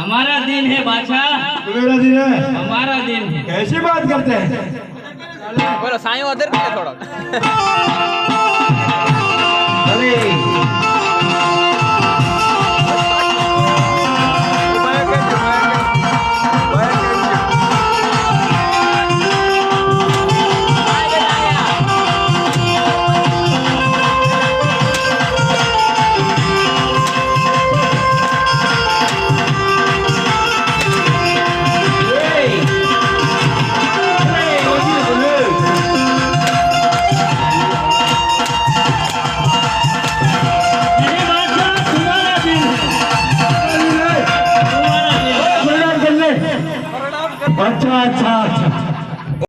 हमारा दिन है बादशाह मेरा दिन है हमारा दिन है कैसी बात करते हैं बोलो साई उधर थोड़ा अच्छा अच्छा अच्छा